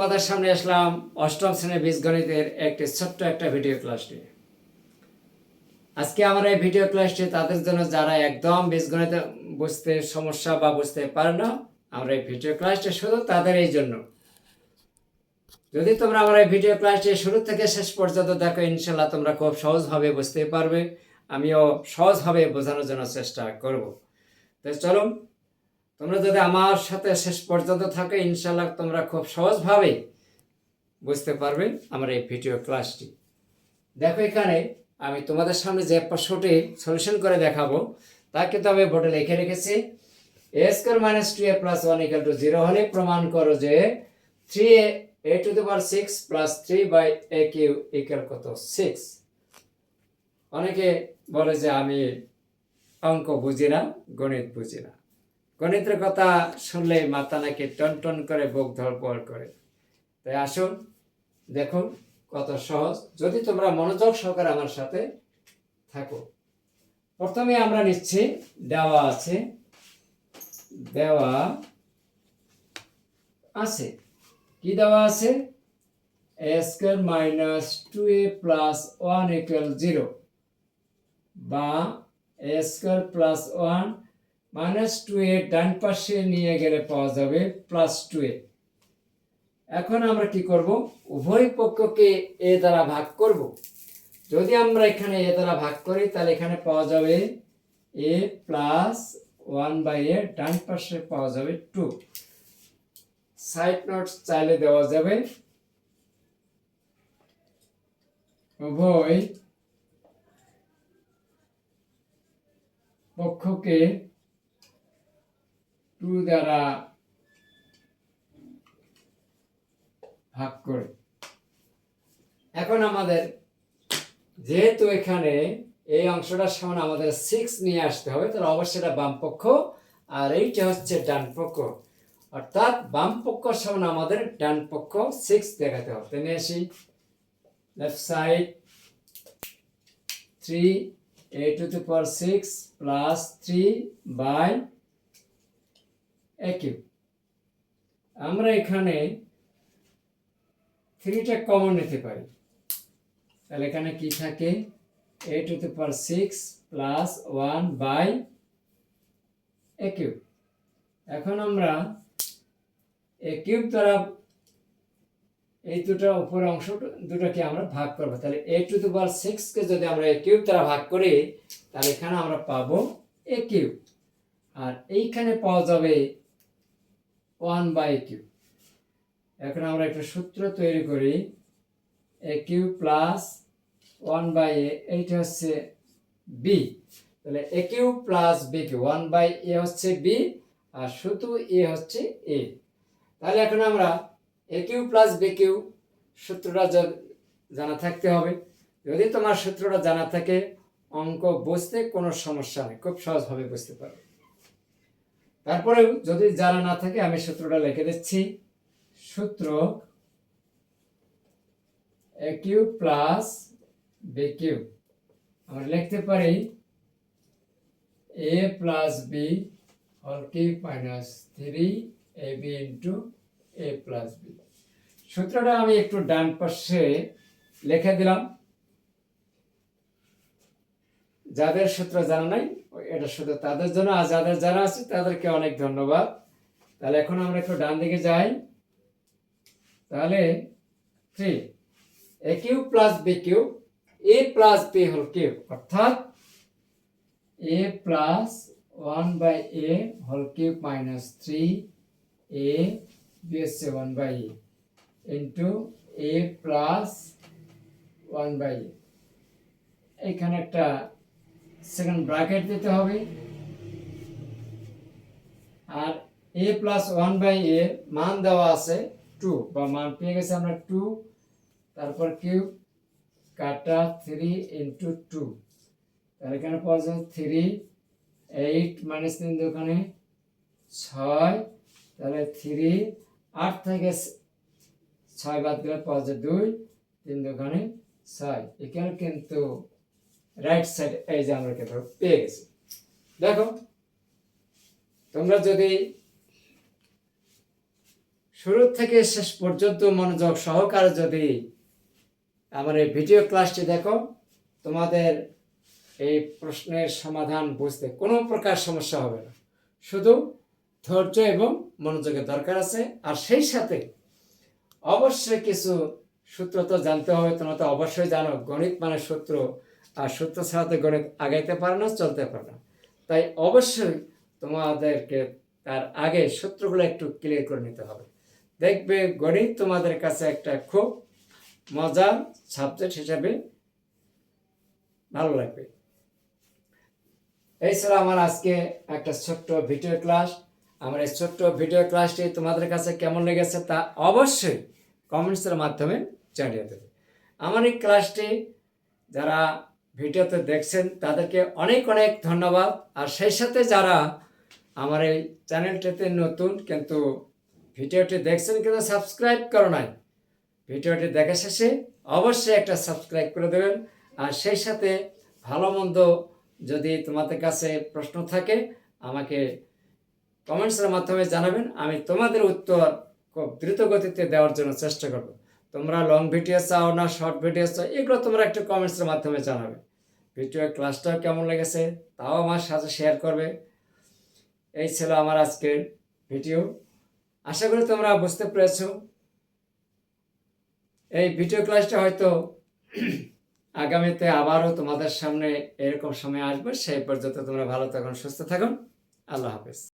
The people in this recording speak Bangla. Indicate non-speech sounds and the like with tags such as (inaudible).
তোমাদের সামনে আসলাম অষ্টম শ্রেণির বীজগণিতের একটি ছোট্ট একটা ভিডিও ক্লাস নিয়ে। আজকে আমার এই ভিডিও ক্লাসটি তাদের জন্য যারা একদম বীজগণিত বুঝতে সমস্যা বা বুঝতে পারে না, আমরা এই ভিডিও ক্লাসটি শুধু তাদের এই জন্য। যদি তোমরা আমার এই ভিডিও ক্লাসটি শুরু থেকে শেষ পর্যন্ত দেখো ইনশাল্লাহ তোমরা খুব সহজভাবে বুঝতে পারবে। আমিও সহজভাবে বোঝানোর জন্য চেষ্টা করব। তো চলো তোমরা যদি আমার সাথে শেষ পর্যন্ত থাকো ইনশাল্লাহ তোমরা খুব সহজভাবে বুঝতে পারবে আমার এই ভিডিও ক্লাসটি। দেখো এখানে আমি তোমাদের সামনে যে প্রশ্নটি সলিউশন করে দেখাবো তা কিন্তু আমি বোর্ডে লিখে রেখেছি A square minus two A plus one equal to zero হলে প্রমাণ করো যে three A to the power six plus three by A cube equal কত? সিক্স অনেকে বলে যে আমি অঙ্ক বুঝি না, গণিত বুঝি না। গণিতের কথা শুনলে মাথা নাকি টন টন করে বুক ধরপড় করে। তাই আসুন, দেখুন কত সহজ। যদি তোমরা মনোযোগ সহকারে আমার সাথে থাকো। প্রথমে আমরা নিচ্ছি, দেওয়া আছে দেওয়া আছে। কি দেওয়া আছে? A square minus two A plus one equal zero বা A square plus one minus two A ডান পাশে নিয়ে গেলে পাওয়া যাবে প্লাস টু এ। এখন আমরা কি করব? উভয় পক্ষকে এ দ্বারা ভাগ করব। যদি আমরা এখানে এ দ্বারা ভাগ করি, তাহলে এখানে পাওয়া যাবে A plus one by A, ডান পাশে পাওয়া যাবে টু সাইড নোটস চাইলে দেওয়া যাবে উভয় পক্ষকে টু দ্বারা ভাগ করে। এখন আমাদের, যেহেতু এখানে এই অংশটার সমান আমাদের সিক্স নিয়ে আসতে হবে, তাহলে অবশ্যই এটা বাম পক্ষ, আর এইটা হচ্ছে ডান পক্ষ। অর্থাৎ বাম পক্ষ সমান আমাদের ডান পক্ষ সিক্স দেখাতে হবে। নিয়ে আসি। Left side three A to the power six plus three by A cube আমরা এখানে থ্রিটা কমন নিতে পারি। তাহলে এখানে কি থাকে? A to the power six plus one by A cube এখন আমরা এ কিউব দ্বারা এই দুটো উপরের অংশ দুটোকে আমরা ভাগ করব। তাহলে এ টু দি পাওয়ার সিক্সকে যদি আমরা এ কিউব দ্বারা ভাগ করি, তাহলে এখানে আমরা পাবো এ কিউব আর এইখানে পাওয়া যাবে ওয়ান বাই কিউব। এখন আমরা একটা সূত্র তৈরি করি, A cube plus one by A, এইটা হচ্ছে বি তাহলে A cube plus B cube one by A হচ্ছে বি আর শুধু এ হচ্ছে এ তাহলে এখন আমরা A cube plus B cube সূত্রটা জানা থাকতে হবে। যদি তোমার সূত্রটা জানা থাকে, অঙ্ক বুঝতে কোনো সমস্যা নেই, খুব সহজভাবে বুঝতে পারবে। তারপরেও যদি জানা না থাকে, আমি সূত্রটা লিখে দিচ্ছি। সূত্র a cube plus b cube আমরা লিখতে পারি এ প্লাস বি হল cube minus three a b into a plus b সূত্রটা আমি একটু ডান পাশে লিখে দিলাম। যাদের সূত্র জানা নাই, এটা শুধু তাদের জন্য, আর যাদের জানা আছে, তাদেরকে অনেক ধন্যবাদ। তাহলে এখন আমরা একটু ডান দিকে যাই। তাহলে three, a cube plus b cube, a plus b হল কিউ, অর্থাৎ a plus one by a হল cube minus three, a b হচ্ছে one by a, into a plus one by a. এখানে একটা সেকেন্ড ব্র্যাকেট দিতে হবে। আর a plus one by a মান দেওয়া আছে টু বা মান পেয়ে গেছে আমরা টু তারপর কিউব কাটা থ্রি ইন্টু টু তাহলে এখানে পাওয়া যাবে থ্রি এইট মাইনাস তিন দোকানে ছয়, তাহলে থ্রি আট থেকে ছয় বাদ দিলে পাওয়া যায় দুই, তিন দোকানে ছয়। এখানে কিন্তু রাইট সাইড এই যে আমরা কিন্তু পেয়ে গেছি। দেখো, তোমরা যদি শুরু থেকে শেষ পর্যন্ত মনোযোগ সহকারে যদি আমার এই ভিডিও ক্লাসটি দেখো, তোমাদের এই প্রশ্নের সমাধান বুঝতে কোনো প্রকার সমস্যা হবে না। শুধু ধৈর্য এবং মনোযোগের দরকার আছে। আর সেই সাথে অবশ্যই কিছু সূত্র তো জানতে হবে, তোমরা তো অবশ্যই জানো, গণিত মানে সূত্র। আর সূত্র ছাড়া তো গণিত আগাইতে পারে না, চলতে পারে না। তাই অবশ্যই তোমাদেরকে তার আগে সূত্রগুলো একটু ক্লিয়ার করে নিতে হবে। দেখবে গণিত তোমাদের কাছে একটা খুব মজার সাবজেক্ট হিসাবে ভালো লাগবে। এই আমার আজকে একটা ছোট্ট ভিডিও ক্লাস আমার এই ছোট্ট ভিডিও ক্লাসটি তোমাদের কাছে কেমন লেগেছে তা অবশ্যই কমেন্টসের মাধ্যমে জানিয়ে দেবে। আমার এই ক্লাসটি যারা ভিডিওতে দেখছেন, তাদেরকে অনেক অনেক ধন্যবাদ। আর সেই সাথে যারা আমার এই চ্যানেলটিতে নতুন, কিন্তু ভিডিওটি দেখছেন কিন্তু সাবস্ক্রাইব করো নাই, ভিডিওটি দেখা শেষে অবশ্যই একটা সাবস্ক্রাইব করে দেবেন। আর সেই সাথে ভালো মন্দ যদি তোমাদের কাছে প্রশ্ন থাকে, আমাকে কমেন্টসের মাধ্যমে জানাবেন। আমি তোমাদের উত্তর খুব দ্রুত গতিতে দেওয়ার জন্য চেষ্টা করব। তোমরা লং ভিডিও চাও না শর্ট ভিডিও চাও, এগুলো তোমরা একটু কমেন্টসের মাধ্যমে জানাবে। ভিডিও ক্লাসটাও কেমন লেগেছে, তাও আমার সাথে শেয়ার করবে। এই ছিল আমার আজকের ভিডিও আশা করি তোমরা বুঝতে পেরেছ। এই ভিডিও ক্লাসটা হয়তো (clears throat) আগামীতে আবারও তোমাদের সামনে এরকম সময় আসবে, সেই পর্যন্ত তোমরা ভালো থাকুন সুস্থ থাকুন আল্লাহ হাফেজ।